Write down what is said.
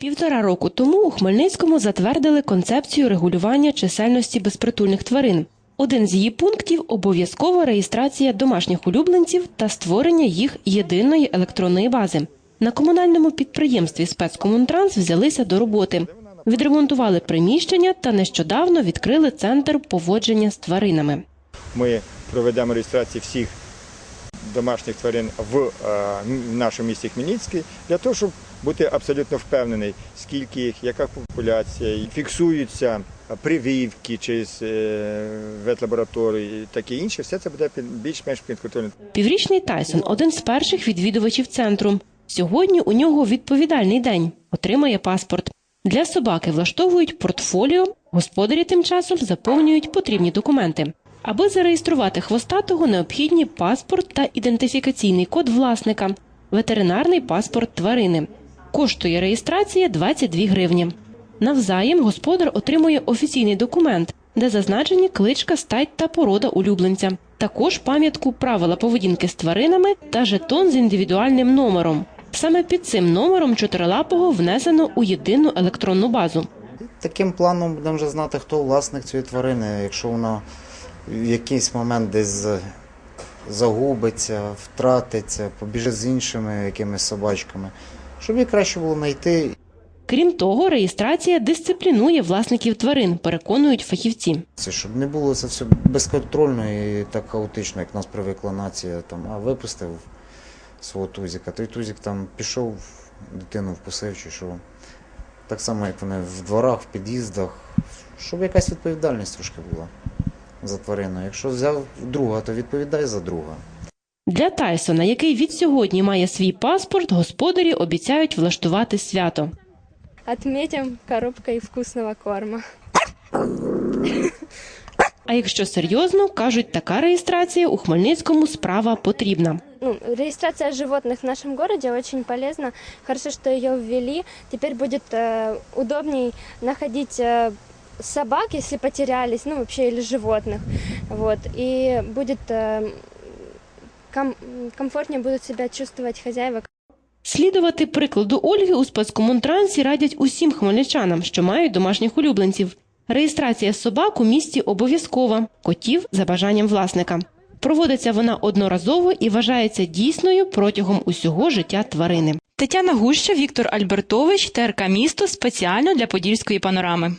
Півтора року тому у Хмельницькому затвердили концепцію регулювання чисельності безпритульних тварин. Один з її пунктів обов'язкова реєстрація домашніх улюбленців та створення їх єдиної електронної бази. На комунальному підприємстві спецкомунтранс взялися до роботи. Відремонтували приміщення та нещодавно відкрили центр поводження з тваринами. Ми проведемо реєстрацію всіх домашніх тварин в е, нашому місті Хмельницький для того, щоб бути абсолютно впевнений, скільки їх, яка популяція, фіксуються прививки через е, ветлабораторії, таке інше. Все це буде більш-менш підконтрольно. Піврічний Тайсон один з перших відвідувачів центру. Сьогодні у нього відповідальний день. Отримає паспорт. Для собаки влаштовують портфоліо. Господарі тим часом заповнюють потрібні документи. Аби зареєструвати хвостатого, необхідні паспорт та ідентифікаційний код власника, ветеринарний паспорт тварини. Коштує реєстрація 22 гривні. Навзаєм господар отримує офіційний документ, де зазначені кличка, стать та порода улюбленця. Також пам'ятку правила поведінки з тваринами та жетон з індивідуальним номером. Саме під цим номером чотирилапого внесено у єдину електронну базу. Таким планом будемо вже знати, хто власник цієї тварини, якщо вона в якийсь момент десь загубиться, втратиться, побіжить з іншими якимись собачками, щоб її краще було знайти. Крім того, реєстрація дисциплінує власників тварин, переконують фахівці. Це щоб не було це все безконтрольно і так хаотично, як нас привикла нація. Там, а випустив свого тузика, той тузик там пішов, дитину вкусив чи що. Так само, як вони в дворах, в під'їздах, щоб якась відповідальність трошки була за тварину. Якщо взяв друга, то відповідай за друга. Для Тайсона, який від сьогодні має свій паспорт, господарі обіцяють влаштувати свято. Отметим коробкой вкусного корма. А якщо серйозно, кажуть, така реєстрація у Хмельницькому справа потрібна. Ну, регистрация животных в нашем городе очень полезна. Хорошо, что ее ввели. Теперь будет э, удобней находить э, собак, если потерялись, ну вообще или животных. Вот. И будет э, ком- комфортнее будут себя чувствовать хозяева. Слідувати прикладу Ольги у спецкомунтрансі радять усім хмельничанам, що мають домашніх улюбленців. Реєстрація собак у місті обов'язкова, котів за бажанням власника. Проводиться вона одноразово і вважається дійсною протягом усього життя тварини. Тетяна Гуща, Віктор Альбертович, ТРК Місто спеціально для Подільської панорами.